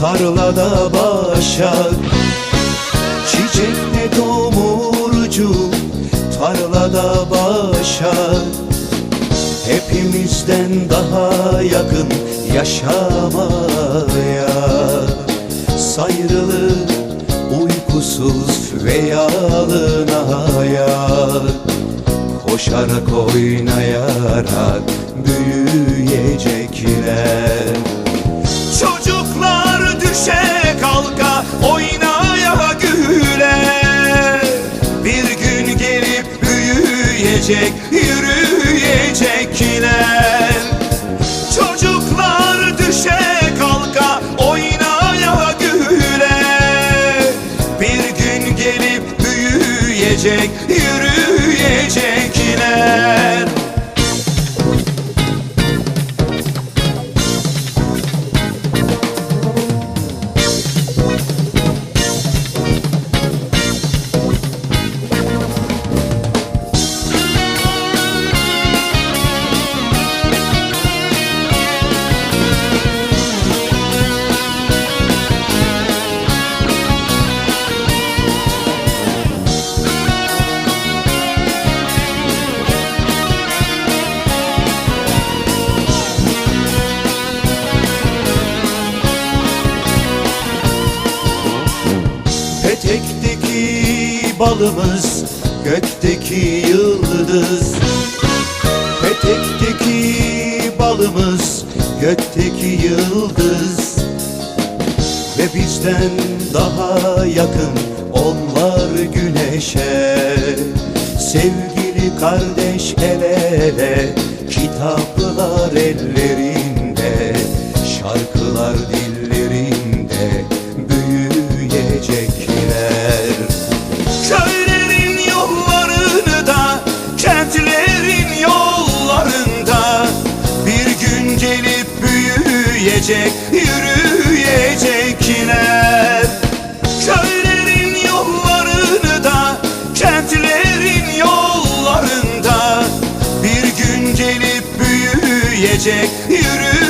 tarlada başak. Çiçek ne tomurcu tarlada başak. Hepimizden daha yakın yaşamaya Sayrılı uykusuz ve yalın Koşarak oynayarak büyüyecekler büyüyecek yürüyecekler. Çocuklar düşe kalka oynaya güle. Bir gün gelip büyüyecek Balımız gökteki yıldız. Petekteki balımız gökteki yıldız. Ve bizden daha yakın onlar güneşe. Sevgili kardeş el ele Kitaplar ellerinde. Şarkılar dillerinde Büyüyecekler büyüyecek Yürüyecekler Köylerin yollarını da Kentlerin yollarında Bir gün gelip büyüyecek Yürüyecekler